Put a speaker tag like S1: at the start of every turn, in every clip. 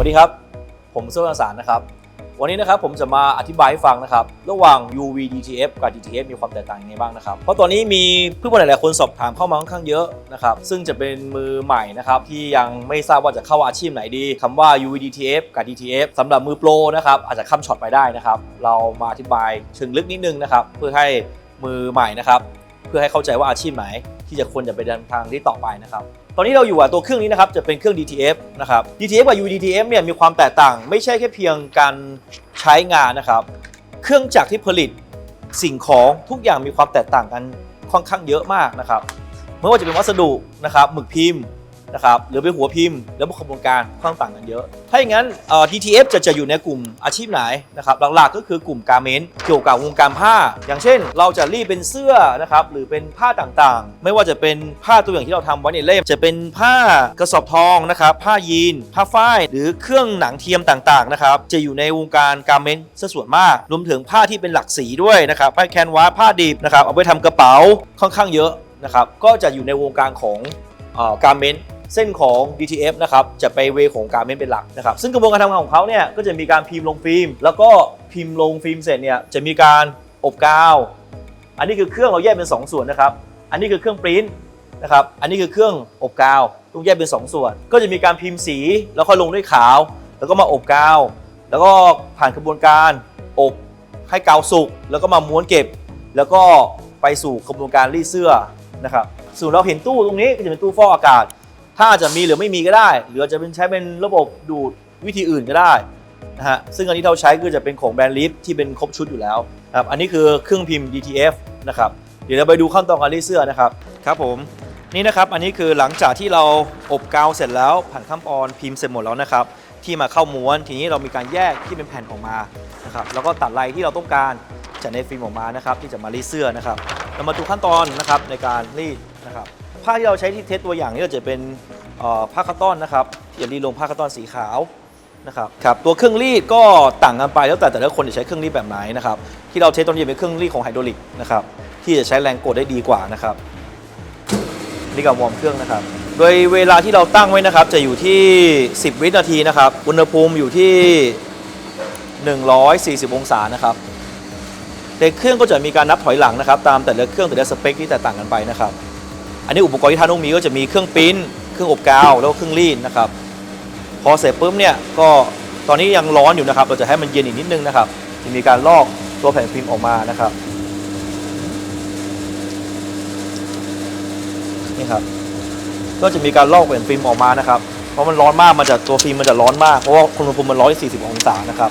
S1: วัสดีครับ ผมสุวรรณสารนะครับ วันนี้นะครับผมจะมาอธิบายให้ฟังนะครับ ระหว่าง UV DTF กับ DTF มีความแตกต่างยังไงบ้างนะครับ เพราะตอนนี้มีเพื่อนๆหลายๆคนสอบถามเข้ามาค่อนข้างเยอะนะครับ ซึ่งจะเป็นมือใหม่นะครับที่ยังไม่ทราบว่าจะเข้าอาชีพไหนดีคำว่า UV DTF กับ DTF สำหรับมือโปรนะครับอาจจะข้ามช็อตไปได้นะครับ เรามาอธิบายเชิงลึกนิดนึงนะครับ เพื่อให้มือใหม่นะครับ เพื่อให้เข้าใจว่าอาชีพไหนที่จะควรจะไปเดินทางที่ต่อไปนะครับ ตอนนี้เราอยู่กับตัวเครื่องนี้นะครับจะเป็นเครื่อง DTF นะครับ DTF กับ UDTF เนี่ยมีความแตกต่าง ไม่ใช่แค่เพียงการใช้งานนะครับ เครื่องจักรที่ผลิตสิ่งของทุกอย่างมีความแตกต่างกันค่อนข้างเยอะมากนะครับไม่ว่าจะเป็นวัสดุนะครับหมึกพิมพ์ นะครับหรือเป็นหัวพิมพ์แล้วกระบวนการค่อนข้างต่างกันเยอะ ถ้าอย่างนั้นเอ่อ DTF จะจะอยู่ในกลุ่มอาชีพไหนนะครับหลักๆก็คือกลุ่มการเมนต์เกี่ยวกับวงการผ้า อย่างเช่น เราจะรีดเป็นเสื้อนะครับหรือเป็นผ้าต่างๆ ไม่ว่าจะเป็นผ้าตัวอย่างที่เราทำไว้ในเล่ม จะเป็นผ้ากระสอบทองนะครับผ้ายีน ผ้าฝ้าย หรือเครื่องหนังเทียมต่างๆนะครับจะอยู่ในวงการการเมนต์ซะส่วนมาก รวมถึงผ้าที่เป็นหลักสีด้วยนะครับผ้าแคนวาสผ้าดิบนะครับเอาไปทำกระเป๋าค่อนข้างเยอะนะครับก็จะอยู่ในวงการของการเมนต์ เส้นของ DTF นะครับจะไปเวของการเมนเป็นหลักนะครับซึ่งกระบวนการทำงานของเขาเนี่ยก็จะมีการพิมพ์ลงฟิล์ม แล้วก็พิมพ์ลงฟิล์มเสร็จเนี่ยจะมีการอบกาว อันนี้คือเครื่องเราแยกเป็น 2 ส่วนนะครับอันนี้คือเครื่องปริ้นนะครับอันนี้คือเครื่องอบกาวต้องแยกเป็น 2 ส่วน ก็จะมีการพิมพ์สีแล้วค่อยลงด้วยขาว แล้วก็มาอบกาว แล้วก็ผ่านกระบวนการอบให้กาวสุกแล้วก็มาม้วนเก็บ แล้วก็ไปสู่กระบวนการรีดเสื้อนะครับส่วนเราเห็นตู้ตรงนี้ก็จะเป็นตู้ฟอกอากาศ ถ้าจะมีหรือไม่มีก็ได้ หรืออาจจะเป็นใช้เป็นระบบดูดวิธีอื่นก็ได้นะฮะซึ่งอันนี้เราใช้คือจะเป็นของแบรนด์ลิฟที่เป็นครบชุดอยู่แล้วนะครับอันนี้คือเครื่องพิมพ์ DTF นะครับเดี๋ยวเราไปดูขั้นตอนการรีดเสื้อนะครับครับผมนี่นะครับอันนี้คือหลังจากที่เราอบกาวเสร็จแล้วผ่านขั้นตอนพิมพ์เสร็จหมดแล้วนะครับที่มาเข้าม้วนทีนี้เรามีการแยกที่เป็นแผ่นออกมานะครับแล้วก็ตัดลายที่เราต้องการจากในฟิล์มออกมานะครับที่จะมารีดเสื้อนะครับเรามาดูขั้นตอนนะครับในการรีดนะครับผ้าที่เราใช้ที่เทสตัวอย่างนี่ก็จะเป็น ผ้าคัตตอนนะครับที่จะรีลงผ้าคัตตอนสีขาวนะครับครับตัวเครื่องรีดก็ต่างกันไปแล้วแต่แต่ละคนจะใช้เครื่องรีดแบบไหนนะครับที่เราเทสตอนนี้เป็นเครื่องรีดของไฮดรอลิกนะครับที่จะใช้แรงกดได้ดีกว่านะครับนี่ก็วอร์มเครื่องนะครับ โดยเวลาที่เราตั้งไว้นะครับ จะอยู่ที่ 10 วินาทีนะครับอุณหภูมิอยู่ที่ 140 องศานะครับในเครื่องก็จะมีการนับถอยหลังนะครับ ตามแต่ละเครื่องแต่ละสเปคที่แตกต่างกันไปนะครับ อันนี้อุปกรณ์ที่ท่านต้องมีก็จะมีเครื่องปริ้น เครื่องอบกาวแล้วก็เครื่องรีดนะครับ พอเสร็จปุ๊บเนี่ยก็ตอนนี้ยังร้อนอยู่นะครับ เราจะให้มันเย็นอีกนิดนึงนะครับจะมีการลอกตัวแผ่นฟิล์มออกมานะครับนี่ครับก็จะมีการลอกแผ่นฟิล์มออกมานะครับ เพราะมันร้อนมากมันจะตัวฟิล์มมันจะร้อนมากเพราะว่าอุณหภูมิมัน140องศานะครับ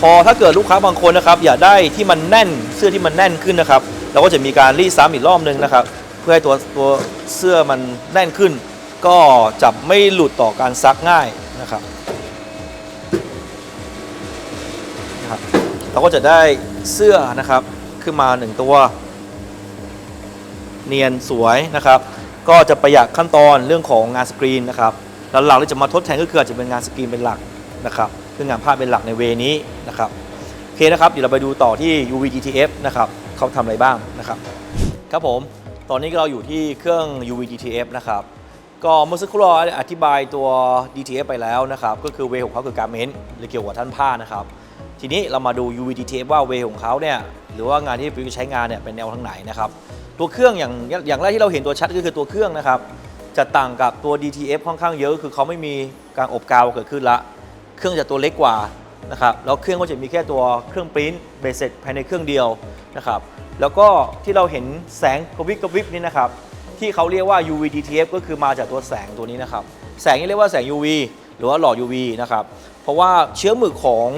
S1: พอถ้าเกิดลูกค้าบางคนนะครับ อยากได้ที่มันแน่นเสื้อที่มันแน่นขึ้นนะครับ เราก็จะมีการรีดซ้ำอีกรอบนึงนะครับ เพื่อให้ตัวตัวเสื้อมันแน่นขึ้น ก็จะไม่หลุดต่อการซักง่ายนะครับนะครับ เราก็จะได้เสื้อนะครับขึ้นมาหนึ่งตัว เนียนสวยนะครับ ก็จะประหยัดขั้นตอนเรื่องของงานสกรีนนะครับแล้วหลักที่จะมาทดแทนก็คืออาจจะเป็นงานสกรีนเป็นหลักนะครับคืองานภาพเป็นหลักในเวนี้นะครับโอเคนะครับเดี๋ยวเราไปดูต่อที่ UV GTF นะครับเขาทำอะไรบ้างนะครับ ครับผม ตอนนี้เราอยู่ที่เครื่อง UV DTF นะครับ ก็เมื่อสักครู่เราอธิบายตัว DTF ไปแล้วนะครับ ก็คือเวของเขาคือการเมนต์หรือเกี่ยวกับท่านผ้านะครับ ทีนี้เรามาดู UV DTF ว่าเวของเขาเนี่ยหรือว่างานที่ฟิวใช้งานเนี่ยเป็นแนวทางไหนนะครับ ตัวเครื่องอย่างอย่างแรกที่เราเห็นตัวชัดก็คือตัวเครื่องนะครับ จะต่างกับตัว DTF ค่อนข้างเยอะ คือเขาไม่มีการอบกาวเกิดขึ้นละ เครื่องจะตัวเล็กกว่านะครับแล้วเครื่องก็จะมีแค่ตัวเครื่องปริ้นเบสเสร็จภายในเครื่องเดียวนะครับแล้วก็ที่เราเห็นแสงกระวิบกระวิบนี่นะครับ ที่เขาเรียกว่า UV DTF ก็คือมาจากตัวแสงตัวนี้นะครับ แสงนี้เรียกว่าแสง UV หรือว่าหลอด UV นะครับ เพราะว่าเชื้อหมึกของ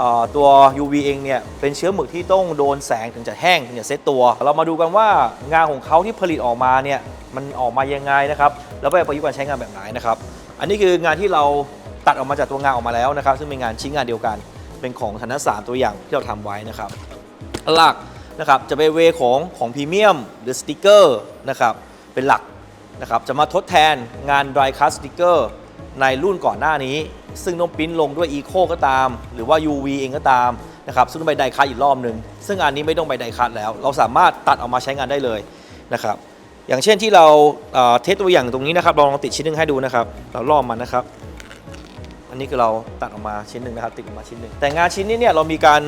S1: อตัว UV เองเนี่ยเป็นเชื้อหมึกที่ต้องโดนแสงถึงจะแห้งถึงจะเซตตัว เรามาดูกันว่างานของเขาที่ผลิตออกมาเนี่ยมันออกมายังไงนะครับแล้วไปประยุกต์การใช้งานแบบไหนนะครับ อันนี้คืองานที่เราตัดออกมาจากตัวงานออกมาแล้วนะครับ ซึ่งเป็นงานชิ้นงานเดียวกันเป็นของธนสารตัวอย่างที่เราทำไว้นะครับหลักนะครับจะเป็นเวของของพรีเมียมหรือสติกเกอร์นะครับ เป็นหลักนะครับจะมาทดแทนงาน dry cast sticker ในรุ่นก่อนหน้านี้ ซึ่งต้องปริ้นลงด้วย Eco ก็ตาม หรือว่า UV เองก็ตามนะครับซึ่งต้องไปไดคัทอีกรอบหนึ่งซึ่งอันนี้ไม่ต้องไปไดคัทแล้ว เราสามารถตัดออกมาใช้งานได้เลยนะครับอย่างเช่นที่เราเทสตัวอย่างตรงนี้นะครับลองติดชิ้นหนึงให้ดูนะครับ เราลอกมันนะครับ อันนี้คือเราตัดออกมาชิ้นหนึ่งนะครับ ติดออกมาชิ้นหนึ่งแต่งานชิ้นนี้เนี่ยเรามีการ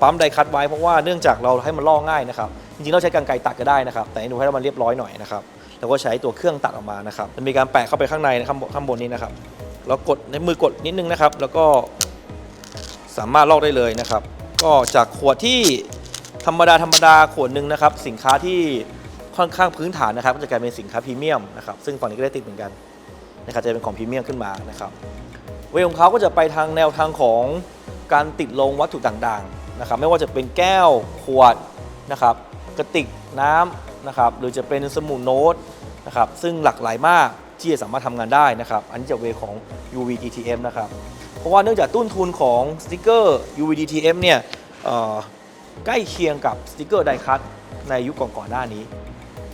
S1: ปั๊มไดคัตไว้เพราะว่าเนื่องจากเราให้มันลอกง่ายนะครับจริงๆเราใช้กรรไกรตัดก็ได้นะครับ แต่ให้ดูให้มันเรียบร้อยหน่อยนะครับแล้วก็ใช้ตัวเครื่องตัดออกมานะครับจะมีการแปะเข้าไปข้างในนะครับข้างบนนี้นะครับแล้วกดในมือกดนิดนึงนะครับ แล้วก็สามารถลอกได้เลยนะครับ ก็จากขวดที่ธรรมดาธรรมดาขวดหนึ่งนะครับ สินค้าที่ค่อนข้างพื้นฐานนะครับก็จะกลายเป็นสินค้าพรีเมียมนะครับซึ่งฝั่งนี้ก็ได้ติดเหมือนกันนะครับจะเป็นของพรีเมียมขึ้นมานะครับเวย์ของเขาก็จะไปทางแนวทางของ การติดลงวัตถุต่างๆนะครับไม่ว่าจะเป็นแก้วขวดนะครับกระติกน้ำนะครับหรือจะเป็นสมุดโน้ตนะครับซึ่งหลากหลายมากที่จะสามารถทำงานได้นะครับอันนี้จะเวของ UV DTM นะครับเพราะว่าเนื่องจากต้นทุนของสติกเกอร์ UV DTM เนี่ยใกล้เคียงกับสติกเกอร์ไดคัตในยุคก่อนๆหน้านี้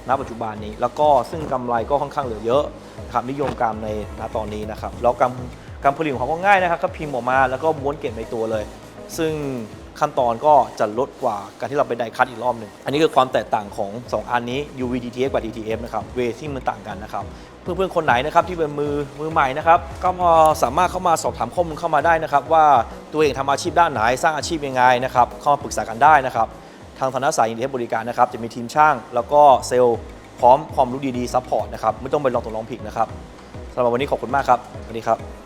S1: ณปัจจุบันนี้แล้วก็ซึ่งกำไรก็ค่อนข้างเหลือเยอะนะครับนิยมการในณตอนนี้นะครับแล้วการ การผลิตของเขาก็ง่ายนะครับก็พิมพ์ออกมาแล้วก็ม้วนเก็บในตัวเลย ซึ่งขั้นตอนก็จะลดกว่าการที่เราไปไดคัตอีกรอบหนึ่ง อันนี้คือความแตกต่างของ 2 อันนี้ UV DTF กับ DTF นะครับ เวที่มันต่างกันนะครับ เพื่อนๆ คนไหนนะครับที่เป็นมือมือใหม่นะครับ ก็พอสามารถเข้ามาสอบถามข้อมูลเข้ามาได้นะครับ ว่าตัวเองทำอาชีพด้านไหนสร้างอาชีพยังไงนะครับเข้ามาปรึกษากันได้นะครับ ทางธนาสายยินดีให้บริการนะครับ จะมีทีมช่าง แล้วก็เซลล์พร้อมความรู้ดีๆซัพพอร์ตนะครับไม่ต้องไปลองตกลองผิดนะครับสำหรับวันนี้ขอบคุณมากครับสวัสดีครับ